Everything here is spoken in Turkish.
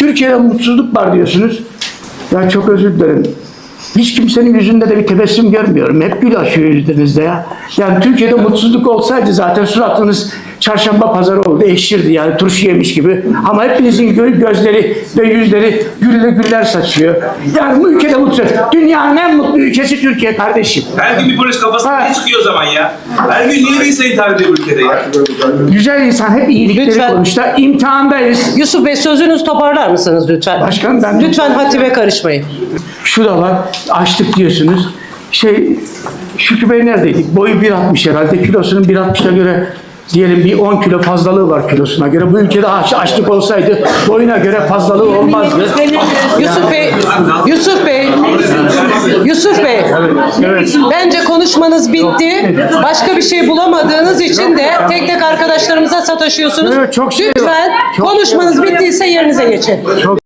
Türkiye'de mutsuzluk var diyorsunuz. Ya çok özür dilerim. Hiç kimsenin yüzünde de bir tebessüm görmüyorum. Hep gül açıyor yüzünüzde ya. Yani Türkiye'de mutsuzluk olsaydı zaten suratınız çarşamba pazarı oldu, ekşirdi yani turşu yemiş gibi. Ama hepinizin gö- gözleri ve yüzleri gülle güller saçıyor. Yani bu ülkede mutlu. Dünyanın en mutlu ülkesi Türkiye kardeşim. Her gün bir polis kafasına Ha. ne çıkıyor o zaman ya? Her gün niye bir insan intihar ediyor ülkede ya? Güzel insan hep iyilikleri Lütfen. konuştu. İmtihandayız. Yusuf Bey sözünüzü toparlar mısınız lütfen? Başkanım ben- Lütfen hatibe karışmayın. Şu da var, açtık diyorsunuz. Şey, Şükrü Bey neredeydik? Boyu 1.60 herhalde. Kilosunun 1.60'a göre diyelim bir 10 kilo fazlalığı var kilosuna göre. Bu ülkede aç, açlık olsaydı boyuna göre fazlalığı olmazdı. Yusuf Bey, Yusuf Bey, Yusuf Bey. Evet. Bence konuşmanız bitti. Başka bir şey bulamadığınız için de tek tek arkadaşlarımıza sataşıyorsunuz. Çok şey. Lütfen şey konuşmanız bittiyse yerinize geçin. Çok